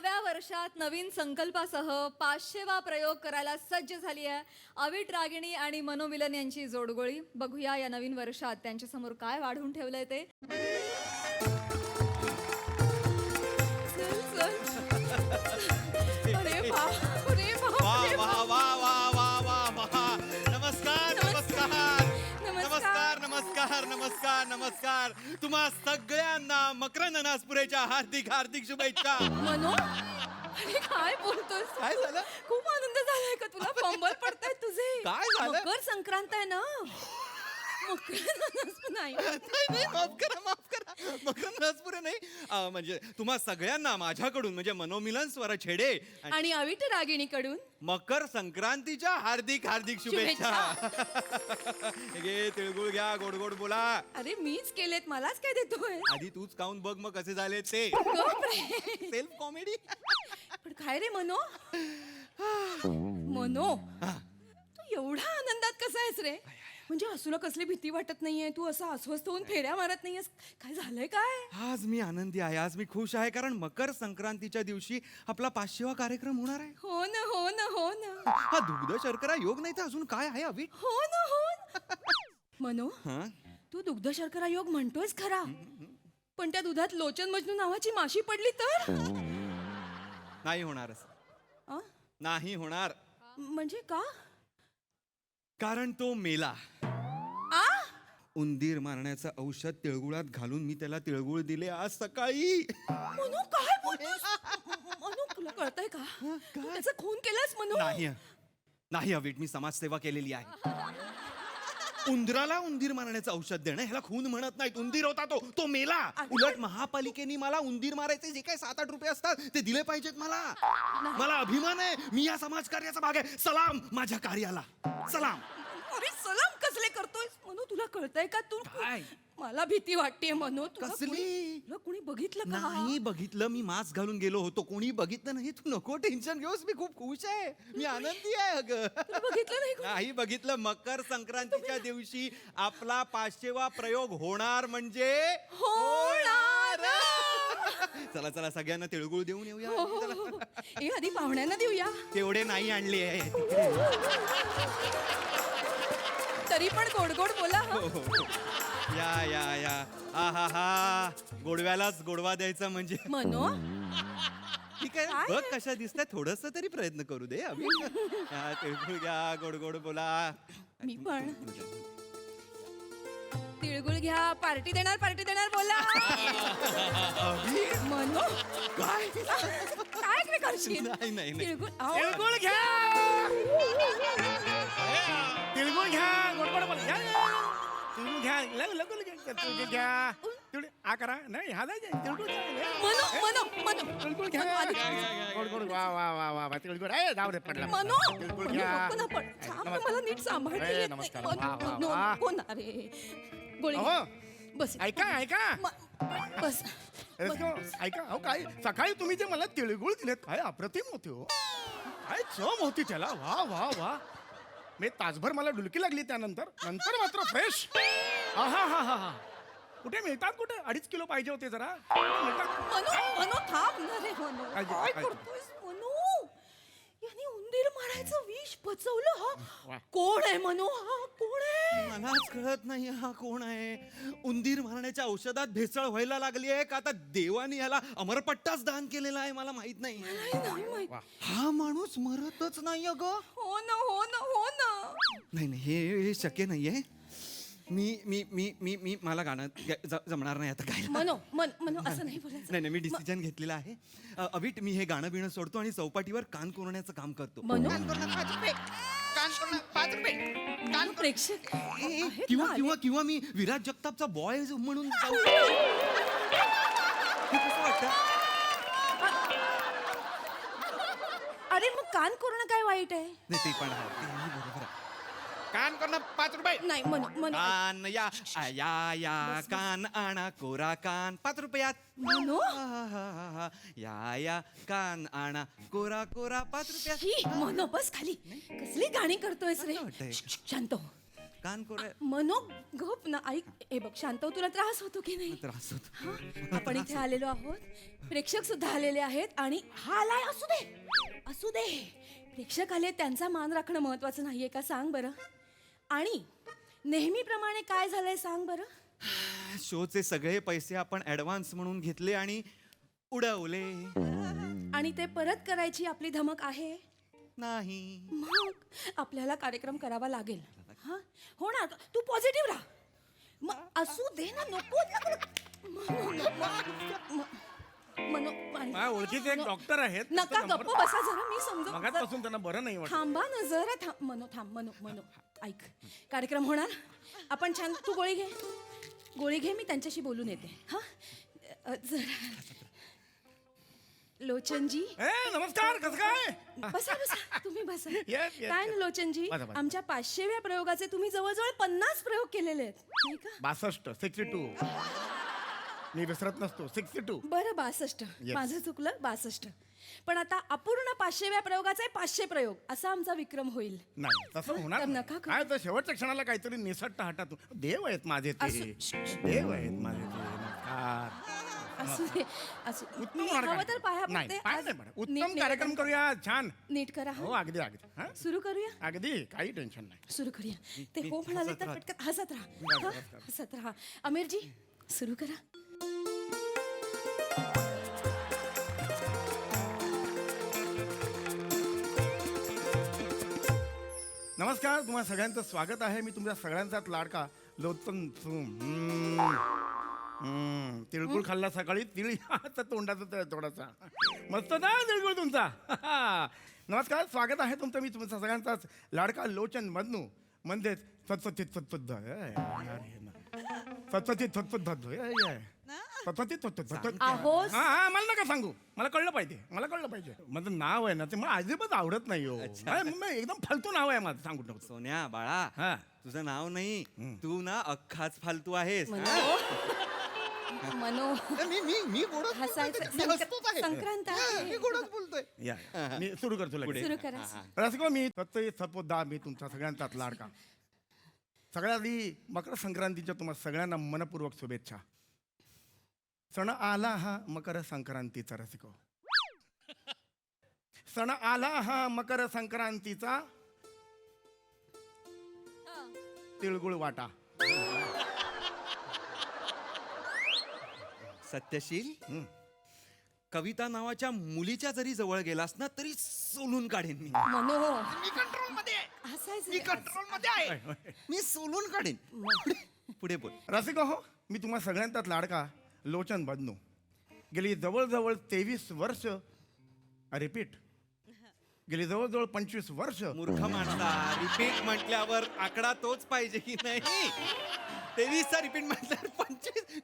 नव्या वर्षात नवीन संकल्पासह पाचशेवा प्रयोग करायला सज्ज झाली आहे. अविट रागिणी आणि मनोमिलन यांची जोडगोळी. बघूया या नवीन वर्षात त्यांच्यासमोर काय वाढून ठेवलंय ते. नमस्कार नमस्कार. तुम्हा सगळ्यांना मकरंद अनासपुरेच्या हार्दिक हार्दिक शुभेच्छा. मनो अरे काय बोलतोय काय झालं? खूप आनंद झालाय का तुला? फंबल पडतायत तुझे. काय झालं? मकर संक्रांत आहे ना. नाही नाही नाही माफ करा माफ करा. मकरंद अनासपुरे नाही. अं, म्हणजे तुम्हा सगळ्यांना माझ्याकडून म्हणजे मनोमिलन स्वर छेडे आणि आणि अविट रागिणीकडून मकर संक्रांतीच्या हार्दिक हार्दिक शुभेच्छा. हे घे तिळगुळ घ्या गोड गोड बोला. अरे मीच केलेत मलाच काय देतोय? आधी तूच काऊन बघ मग कसे झाले ते. सेल्फ कॉमेडी पण काय रे मनो? मनो तू एवढा आनंदात कसा आहेस रे? म्हणजे असुला कसली भीती वाटत नाहीये? तू असं अस्वस्थ होऊन फेऱ्या मारत नाहीयेस? काय झालंय काय? आज मी आनंदी आहे. आज मी खुश आहे कारण मकर संक्रांतीच्या दिवशी आपला पाचशेवा कार्यक्रम होणार आहे. हो ना हो ना हो ना. हा दुग्ध शर्करा योग नाही तर अजून काय आहे अभि? हो ना हो ना. मनो हा? तू दुग्ध शर्करा योग म्हणतोयस खरा. पण त्या दुधात लोचन मजनू नावाची माशी पडली तर? नाही होणार असं. आ? नाही होणार. म्हणजे का? कारण तो मेला. उंदीर मारण्याचं औषध तिळगुळात घालून मी त्याला तिळगुळ दिले आज सकाळी. मनू काय बोलतोस? मनू तुला कळतंय का? तू त्याचा खून केलास मनू? नाही नाही अविट मी समाजसेवा केलेली आहे. उंदराला उंदीर मारण्याचं औषध देणं ह्याला खून म्हणत नाहीत. उंदीर होता तो तो मेला. उलट महापालिकेने मला उंदीर मारायचे जे काही सात आठ रुपये असतात ते दिले पाहिजेत मला. मला अभिमान आहे. मी या समाज कार्याचा भाग आहे. सलाम माझ्या कार्याला. सलाम. अरे सलाम कसले करतोयस मनू तुला कळतंय का तू? काय? मला भीती वाटतेय मनू. तुला कसली? कुणी- तुला कुणी बघितलं का? नाही बघितलं. मी मास्क घालून गेलो होतो. कोणी बघितलं नाही. तू नको टेन्शन घेऊस. मी खूप खुश आहे. मी आनंदी आहे अगं. तुला बघितलं नाही कोणी? नाही बघितलं. मकर संक्रांतीच्या दिवशी आपला पाचशेवा प्रयोग होणार म्हणजे होणार. चला चला सगळ्यांना तिळगुळ देऊन येऊया. हो, हो, हो. ए आधी पाहुण्यांना देऊया. तेवढे नाही आणले आहे. तरी पण गोड गोड बोला हो, हं. या या या. हा हा हा. गोडव्यालाच गोडवा द्यायचा म्हणजे. मनो? ठीक आहे. बघ कशा दिसतात थोडस तरी प्रयत्न करू दे तिळगुळ घ्या गोड गोड बोला. मी पण. तिळगुळ घ्या पार्टी देणार पार्टी देणार बोला. मनो? काय? काय काय करशील? नाही, नाही, नाही. तिळगुळ अहो, तिळगुळ घ्या! तिळगुळ घ्या गोड गोड बोल घ्या तिळगुळ घ्या लग घ्या तिळगुळ घ्या. तिळ आ करा. नाही हा नाही तिळगुळ घ्या मनो मनो मनो. तिळगुळ मनो, घ्या आधी- वा वा वा वा वा. तिळगुळ ए जाऊ दे पडला. मनो तिळगुळ मनो, घ्या नको ना पण थांब ना. मला नीट सांभाळता ए, येत नाही. नमस्कार. मनो, वा, वा, मनो, वा. नको ना रे. गोळी घे. अहो बस. ऐका ऐका. म- बस. ऐका अहो काय सकाळी तुम्ही जे मला तिळगुळ दिलेत काय अप्रतिम होते हो. काय चव होती त्याला. वा वा वा. मी तासभर मला डुलकी लागली त्यानंतर. नंतर मात्र फ्रेश हा हा हा हा. कुठे मिळतात कुठे? अडीच किलो पाहिजे होते जरा. मिळतात. मनो मनो थांब ना रे मनो. काय- काय काय- उंदीर मारायचं विष पचवलं. हा? कोण आहे मनो? हा कोण आहे? मलाच कळत नाही हा कोण आहे? उंदीर मारण्याच्या औषधात भेसळ व्हायला लागली आहे का? आता देवाने याला अमरपट्टाच दान केलेला आहे मला माहीत नाही. नाही नाही माहीत. हा माणूस मरतच नाही अगं. हो ना हो ना हो ना. नाही नाही हे हे शक्य नाहीये. मी मी मी मी मी मला गाणं ग- ज- जमणार नाही आता काय मनो मन मनो असं नाही बोलायचं. नाही नाही मी डिसिजन घेतलेला आहे. अ, अविट मी हे गाणं बिणं सोडतो आणि चौपाटीवर कान कोरण्याचं काम करतो. मनो? कान कोरणं पाच रुपये. कान प्रेक्षक आहेत किंवा ना किंवा किंवा मी विराट जगतापचा बॉय म्हणून जाऊ. हे कसं वाटतं? आले. अरे मग कान करणं काय वाईट आहे? नाही ते पण आहे तेही बरोबर आहे. कान करणं पाच रुपये. नाही मनो मनो. कान या आ, या कान आणा कोरा कान. पाच रुपयात. मनो? आहाहाहा. या या कान आणा कोरा कोरा पाच रुपयात. ही मनो बस खाली. कसली गाणी करतोयस रे? वाटतंय? श्श, शांत हो. कान कोरे. मनो गप ना ऐक. हे बघ शांत हो, तुला त्रास होतो की नाही? त्रास होत. हा? आपण इथे आलेलो आहोत. प्रेक्षक सुद्धा आलेले आहेत आणि हा आलाय असू दे. असू दे. प्रेक्षक आले त्यांचा मान राखणं महत्वाचं नाहीये का? सांग बरं. आणि नेहमीप्रमाणे काय झालंय सांग बरं? शोचे सगळे पैसे आपण ऍडव्हान्स म्हणून घेतले आणि उडवले. आणि ते परत करायची आपली धमक आहे? नाही. मग आपल्याला कार्यक्रम करावा लागेल. हा? हो ना तू पॉझिटिव्ह राहा. मग असू दे ना नको. मनो आणि- माझ्या ओळखीचे एक डॉक्टर आहेत. नका गप्प बसा जरा मी समजू मगाचपासून त्यांना बरं नाही वाटत. थांबा ना जरा थांब मनो थांब मनो मनो ऐक. कार्यक्रम होणार? आपण छान तू गोळी घे. गोळी घे मी त्यांच्याशी बोलून येते. हा? अ, जरा लोचनजी? ए नमस्कार कसं काय? बसा बसा. तुम्ही बसा. Yes, yes, काय ना. लोचनजी? बसा, बसा. आमच्या पाचशेव्या प्रयोगाचे तुम्ही जवळजवळ पन्नास प्रयोग केलेले आहेत. नाही का? बासष्ट सिक्स्टी टू मी विसरत नसतो. Sixty two. बरं बासष्ट. Yes. माझं चुकलं बासष्ट. पण आता अपूर्ण पाचशेव्या प्रयोगाचा आहे पाचशे प्रयोग. असा आमचा विक्रम होईल. नाही तसं होणार तर नाही. नका करू. काय तर शेवटच्या क्षणाला काहीतरी निसटता हाटातून. देव आहेत माझे ते. असू- श- श- देव आहेत माझे ते. नमस्कार. असू दे असू उत्तम मी होणार हवं तर कार्यक्रम. पाया नाही पडते. पाय आज नाही पडत. नीट उत्तम निवेदन- कार्यक्रम करूया. छान. नीट करा हो हा. अगदी अगदी. हा? सुरू करूया? अगदी काही टेन्शन नाही. सुरू करूया. ते हो म्हणाले तर पटकन हसत राहा. हा? हसत राहा. अमीरजी सुरू करा. नमस्कार तुम्हा सगळ्यांचं स्वागत आहे. मी तुमच्या सगळ्यांचाच लाडका लोचन तिळगुळ खाल्ला सकाळी तिळ तोंडाचा थोडासा. मस्त ना तिळगुळ तुमचा? नमस्कार स्वागत आहे तुमचं. मी तुमचा सगळ्यांचाच लाडका लोचन मधनू. म्हणजेच सत्सतीत सत्सुद्ध सत्सतीत आहो हा हा मला नका सांगू. मला कळलं पाहिजे. मला कळलं पाहिजे. माझं नाव आहे ना ते मला अजिबात आवडत नाही हो. एकदम फालतू नाव आहे माझं सांगू नको. सोन्या बाळा हा. तुझं नाव नाही. तू ना अख्खाच फालतू आहेस. मनो. मनो. मी मी मी गोडच हसायचं. बोलतोय. मी संक्र- हसतोच आहे. संक्रांत हा. मी गोडच बोलतोय. या मी सुरू करतो लगेच. सुरू करा. रसिको मी सत्य सपोदा मी तुमचा सगळ्यांचाच लाडका. सगळ्यात आधी मकर संक्रांतीच्या तुम्हा सगळ्यांना मनपूर्वक शुभेच्छा. सण आला हा मकर संक्रांतीचा रसिको. सण आला हा मकर संक्रांतीचा तिळगुळ वाटा. सत्यशील? हम्म. कविता नावाच्या मुलीच्या जरी जवळ गेलास ना तरी सोलून काढेन मी. मनो मी कंट्रोलमध्ये आहे. मी हसायचं कंट्रोलमध्ये आहे मी सोलून काढेन. पुढे- पुढे बोल. रसिको हो मी तुम्हा सगळ्यांचाच लाडका लोचन बदनू गेली जवळजवळ तेवीस वर्ष रिपीट गेली जवळजवळ पंचवीस वर्ष. मूर्ख माणसा रिपीट म्हटल्यावर आकडा तोच पाहिजे की नाही? तेवीसचा रिपीट म्हटल्यावर पंचवीस?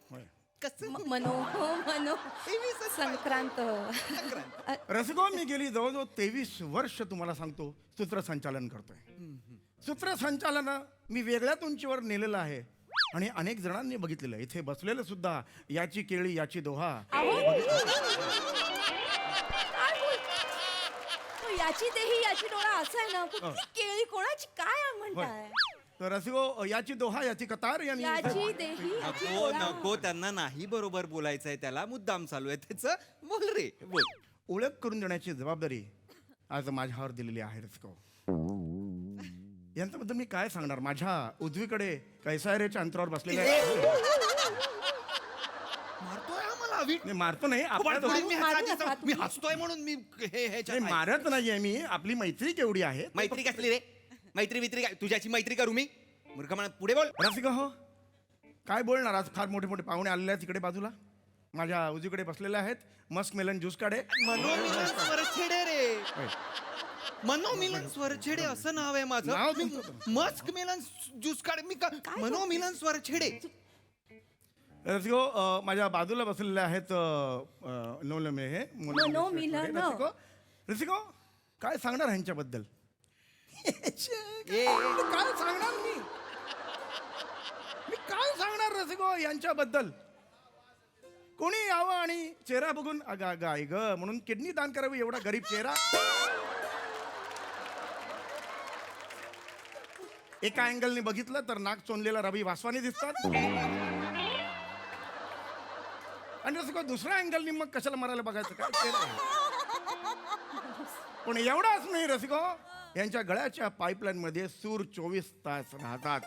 कसं? म- मनो हो मनो. संक्रांत. अ, रसिको मी गेली जवळजवळ तेवीस वर्ष तुम्हाला सांगतो सूत्रसंचालन करतोय. सूत्रसंचालन मी वेगळ्याच उंचीवर नेलेलं आहे. आणि अनेक जणांनी बघितलेलं आहे. इथे बसलेलं सुद्धा याची केळी याची दोहा. तो याची तेही याची डोळा असा आहे ना कुठली केळी कोणाची काय म्हणताय? तर रसिको याची दोहा याची कतार यांनी याची देही याची नको डोळा. नको त्यांना नाही बरोबर बोलायचंय त्याला मुद्दाम चालू आहे त्याच बोल रे. बोल. ओळख करून देण्याची जबाबदारी आज माझ्यावर दिलेली आहे रसिको. यांच्याबद्दल मी काय सांगणार? माझ्या उजवीकडे कैसायरेच्या अंतरावर बसलेले मारतोय हा मला. नाही, मारतो नाही पण मी. हसतोय म्हणून मी हे नाही. मारत नाहीये मी. आपली मैत्री केवढी आहे मैत्री कसली रे? मैत्री वित्री काय? तुझ्याची मैत्री करू मी? मूर्ख म्हणा पुढे बोल. रसिका हो काय बोलणार? आज फार मोठे मोठे पाहुणे आलेले आहेत तिकडे बाजूला. माझ्या उजवीकडे बसलेले आहेत. मस्क मेलन ज्यूस काढे. स्वरछेडे रे. मनोमिलन स्वरछेडे असं नाव आहे माझं. नाव मी तुमचं. मस्क मिलन ज्यूस काढ मी का- मनोमिलन स्वरछेडे रसिको अं, माझ्या बाजूला बसलेले आहेत अं, अं, नवलमे हे मुलं- मनोमिलन. रसिको रसिको काय सांगणार ह्यांच्याबद्दल? ए, काय सांगणार मी? मी काय सांगणार रसिको यांच्याबद्दल कोणी यावं आणि चेहरा बघून अगा गाय ग म्हणून किडनी दान करावी एवढा गरीब चेहरा. एका अँगलने बघितलं तर नाक चोंडलेला रवी वासवानी दिसतात. आणि रसिको दुसऱ्या अँगलनी मग कशाला मरायला बघायचं काय? ते नाही. पण एवढाच नाही रसिको यांच्या गळ्याच्या पाईपलाईन मध्ये सूर चोवीस तास राहतात.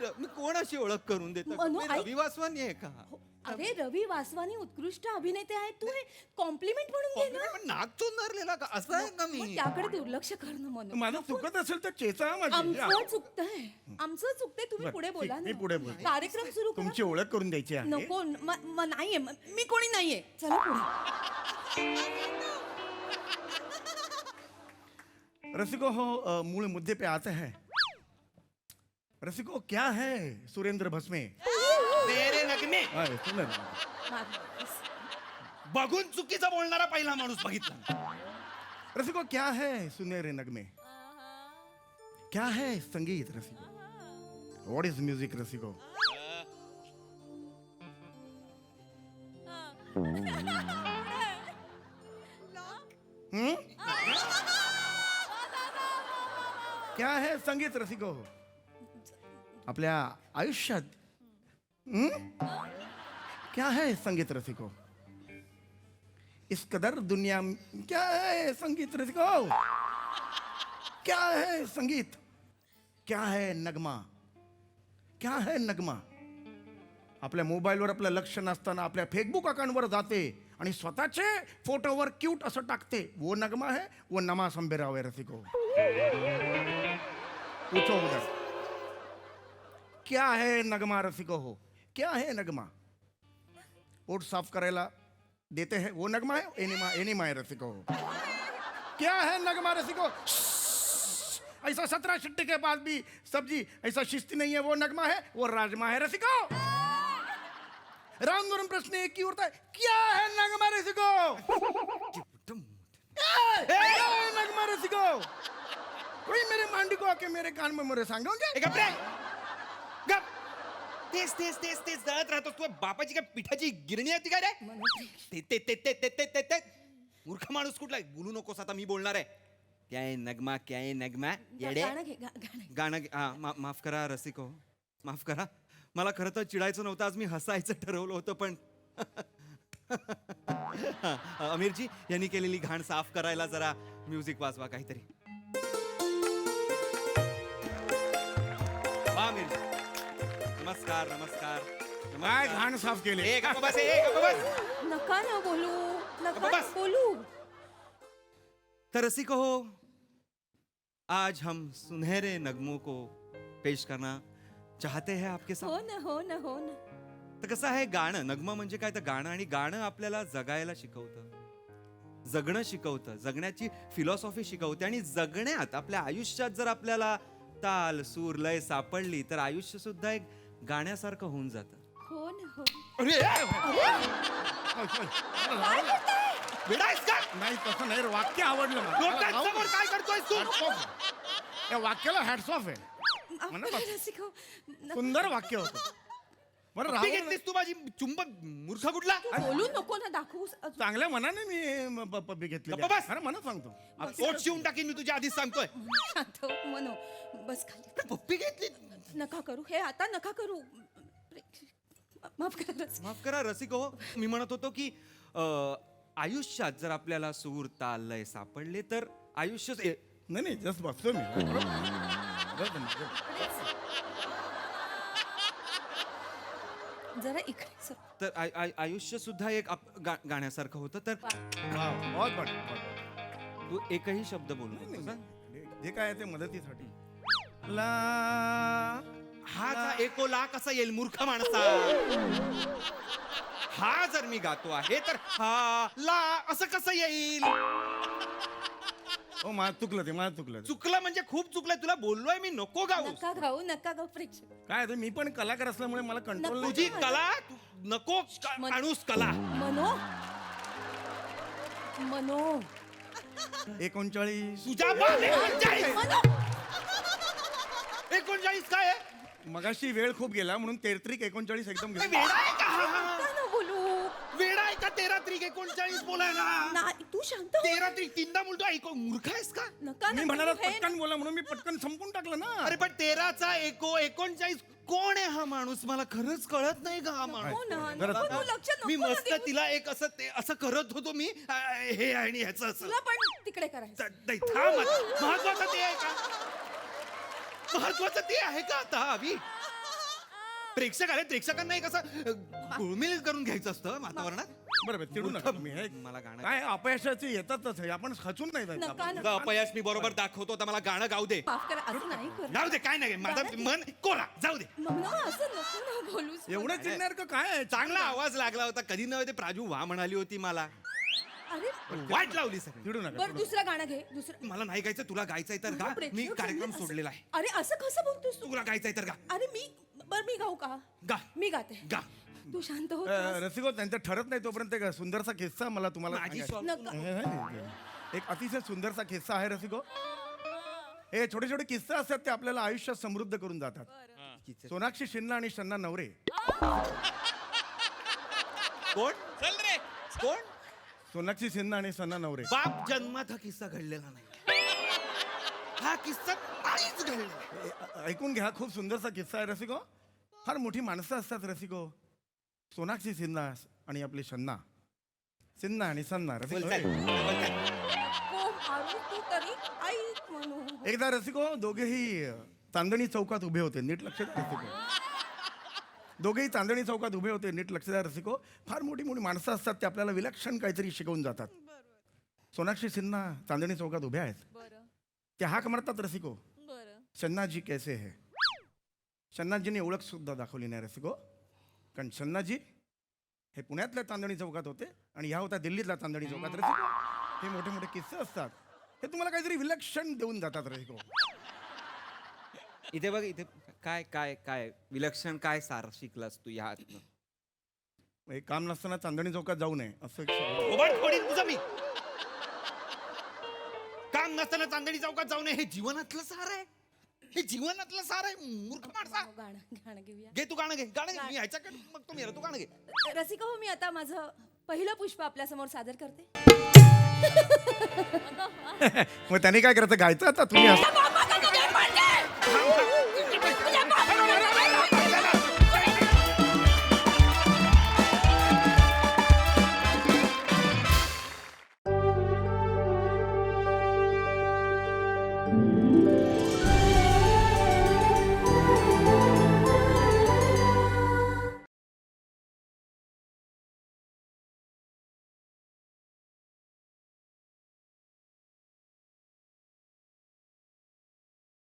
र- मी कोणाशी ओळख करून देतो? मनो, मी ऐक- रवी वासवानी आहे का? अरे रवी वासवानी उत्कृष्ट अभिनेते आहेत तू हे कॉम्प्लिमेंट म्हणून घे ना. पण नाक चोंदरलेला का? असं आहे का मग मी. त्याकडे दुर्लक्ष करणं म्हणून माझं चुकत असेल तर चेचा माझी आमचं चुकतंय. आमचं चुकतंय तुम्ही बरं, पुढे ठीक, बोला मी ना. पुढे बोलतो. कार्यक्रम सुरू करा. तुमची ओळख करून द्यायची आहे. नको म- म- नाहीये. म- मी कोणी नाहीये. चला पुढे. रसिको हो अ, मूल मुद्दे पे आते हैं. रसिको क्या है सुरेंद्र भस्मे? मेरे नगमे। सुंदर. बघून चुकीचा बोलणारा पहिला माणूस बघितला. रसिको क्या है सुनेरे नगमे? क्या है संगीत रसिको? व्हाट इज म्यूजिक रसिको? हम्म? क्या है संगीत रसिको? आपल्या आयुष्यात. क्या है संगीत रसिको? इस कदर दुनिया क्या है संगीत रसिको? क्या है संगीत? क्या है नगमा? क्या है नगमा? आपल्या मोबाईलवर आपलं लक्ष नसताना आपल्या फेसबुक अकाउंटवर जाते आणि स्वतःचे फोटोवर क्यूट असं टाकते. वो नगमा है वो नमा संभेराव आहे रसिको. पूछो उधर क्या है नगमा रसिको हो? क्या है नगमा? पोट साफ़ करायला देते हैं वो नगमा है एनिमा एनिमा है रसिको हो। क्या है नगमा रसिको? ऐसा सत्रह शिट्टे के बाद भी सब्ज़ी ऐसा शिस्ती नहीं है वो नगमा है वो राजमा है रसिको। राउंड वरून प्रश्न एक की उरता है क्या है नगमा रसिको? है नगमा रसिको? कोई मेरे मांडी को आके मेरे कान में मेरे रे! गप! तेच तेच तेच तेच जळत राहतोस तू बापाची काय पिठाची गिरणी आहे ती काय रे? ते ते ते ते ते ते ते ते. मूर्ख माणूस कुठला आहे? बोलू नकोस आता मी बोलणार आहे. क्या आहे नगमा क्या आहे नगमा? येडे? गाणं घे गा- गाणं घे. गाणं गे- हा मा- माफ करा रसिको. माफ करा. मला खरं तर चिडायचं नव्हतं आज मी हसायचं ठरवलं होतं पण. हा, अमीरजी यांनी केलेली घाण साफ करायला जरा म्युझिक वाजवा काहीतरी. वा अमीरजी. नमस्कार नमस्कार. काय नमस्कार. घाण साफ केले? ए, गप्प बस, ए, गप्प बस. नका ना बोलू नका ना बस. बोलू. तो रसिको हो आज हम सुनहरे नगमों को पेश करना चाहते हैं आपके साथ। हो ना हो ना हो ना. तर कसं आहे गाणं? नगमा म्हणजे काय? तर गाणं आणि गाणं आपल्याला जगायला शिकवतं. जगणं शिकवतं. जगण्याची फिलॉसॉफी शिकवते आणि जगण्यात आपल्या आयुष्यात जर आपल्याला ताल सूर लय सापडली तर आयुष्य सुद्धा एक गाण्यासारखं होऊन जातं हो ना हो वेडायस का नाही तसं नाही रे, वाक्य आवडलं. मला. काय करतोय तू Hats off. या वाक्याला हॅट्स ऑफ आहे म्हणा. रसिको. सुंदर वाक्य होतं बरं राहू घेतलीस तू माझी चुंबक मूर्ख कुठला? तू बोलू नको ना दाखवू अजून. चांगल्या मनाने मी प- पप्पी घेतली गप्प बस. अरे मनात सांगतो. ओट शिवून टाकीन मी तुझ्या आधीच सांगतोय. शांत हो, मनो बस खाली. पप्पी घेतली. नका करू हे आता नका करू. माफ करा रसिको. माफ करा रसिक हो. मी म्हणत होतो की अ, आयुष्यात जर आपल्याला सूर ताल लय सापडले तर आयुष्य नाही नाही जस्ट बसतो मी बस. जरा इकडे सर. तर आय- आय- आयुष्य सुद्धा एक आप- गा- गाण्यासारखं होतं तर वा, बहुत बढिया, बहुत बढिया. तू एकही शब्द बोलू नकोस, हं? जे काय आहे ते मदतीसाठी ला हा जा एको ला कसा येईल मूर्ख माणसा हा जर मी गातो आहे तर हा ला असं कसं येईल हो माझं चुकलं ते माझं चुकलं ते. चुकलं म्हणजे खूप चुकलंय तुला बोललोय मी नको गाऊ. नका गाऊ नका गाऊ प्रेक्षक. काय आहे ते, मी पण कलाकार असल्यामुळे मला कंट्रोल तुझी कला तू नको का- मन- आणूस कला. मनो. मनो. एकोणचाळीस. तुझ्या बाप एकोणचाळीस. मनो. एकोणचाळीस काय आहे? मगाशी वेळ खूप गेला म्हणून तेरत्रिक एकोणचाळीस एकदम ए, गेला. वेडा आहे का? हा? नका एकोणचाळीस बोलाय ना. नाही तू शांत हो. तेरा त्रिक तीनदा बोलतो ऐको मूर्ख आहेस का? नका मी म्हणाला तू हे पटकन बोला म्हणून मी पटकन संपून टाकलं ना. अरे पण तेराचा एको एकोणचाळीस कोण आहे हा माणूस? मला खरंच कळत नाही का हा नको माणूस? ना, जरा- नको, तू लक्ष नको मी ना मस्त देऊ. तिला एक असं ते असं करत होतो मी हे आणि ह्याचं असं. तुला पण तिकडे करायचं. त- नाही, थांब आता. महत्वाचं ते आहे का? महत्वाचं ते आहे का आता अभि? प्रेक्षक आले प्रेक्षकांना एक असं अ, गुळमिल करून घ्यायचं असतं वातावरणात. बरोबर चिडू नका तुम्ही हे मला गाणं काय अपयशाचे येतातच हे आपण खचून नाही जायचं नका आपण. नका. अपयश मी बरोबर दाखवतो तर मला गाणं गाऊ दे. माफ करा असं नाही कर. जाऊ दे काय नाही माझं मन कोरा जाऊ दे. मग असं नको ना बोलूस एवढं चिडणार का काय? आहे? चांगला आवाज लागला होता कधी नव्हे ते प्राजू वा म्हणाली होती मला. अरे वाट लावली सगळी. चिडू नका बर दुसरं गाणं घे दुसरं. मला नाही गायचं तुला गायचंय तर गा. प्रेक्षक मी कार्यक्रम असं- सोडलेला आहे. अरे असं कसं बोलतोस तू? तुला गायचंय तर गा. अरे मी बर मी गाऊ का? गा. मी गाते. गा. तू शांत हो रसिको त्यांचं ठरत नाही तोपर्यंत एक सुंदरसा किस्सा मला तुम्हाला माझी सांगायचा. स्वाल- नका. एक अतिशय सुंदरसा किस्सा आहे रसिको हे छोटे छोटे किस्से असतात ते आपल्याला आयुष्यात समृद्ध करून जातात. सोनाक्षी सिन्हा आणि शन्ना नवरे. कोण? कोण? सोनाक्षी सिन्हा आणि सन्ना नवरे. बाप जन्मात हा किस्सा घडलेला नाही. हा किस्सा नाहीच घडलेला ऐकून घ्या खूप सुंदरसा किस्सा आहे रसिको फार मोठी माणसं असतात रसिको सोनाक्षी सिन्हा आणि आपली शन्ना सिन्हा आणि सन्ना रसिको. हो एकदा रसिको दोघेही चांदणी चौकात उभे होते नीट लक्ष द्या रसिको दोघेही चांदणी चौकात उभे होते नीट लक्ष द्या रसिको फार मोठी मोठी माणसं असतात ते आपल्याला विलक्षण काहीतरी शिकवून जातात. सोनाक्षी सिन्हा चांदणी चौकात उभ्या आहेत. बरं. ते हाक मारतात रसिको बरं. शन्नाजी कैसे है? शन्नाजीने ओळख सुद्धा दाखवली नाही रसिको कारण शन्नाजी हे पुण्यातल्या चांदणी चौकात होते आणि ह्या होत्या दिल्लीतल्या चांदणी चौकात. रसिको हे मोठे मोठे किस्से असतात. हे तुम्हाला काहीतरी विलक्षण देऊन जातात रसिको. इथे बघ इथे काय काय काय विलक्षण काय सार शिकलास तू ह्या हे काम नसताना चांदणी चौकात जाऊ नये असं एक शिकवलं. ओबड फोडीन तुझं मी. काम नसताना चांदणी चौकात जाऊ नये हे जीवनातलं सार आहे. हे जीवनातलं सार आहे मूर्ख माणसा हो, गाणं गाणं घेऊया. घे तू गाणं घे गाणं घे. मी ह्याच्याकडे मग तू मेरा तू गाणं घे. रसिका हो मी आता माझं पहिलं पुष्प आपल्यासमोर सादर करते. मग त्याने काय करायचं? गायचं आता? तुम्ही असं-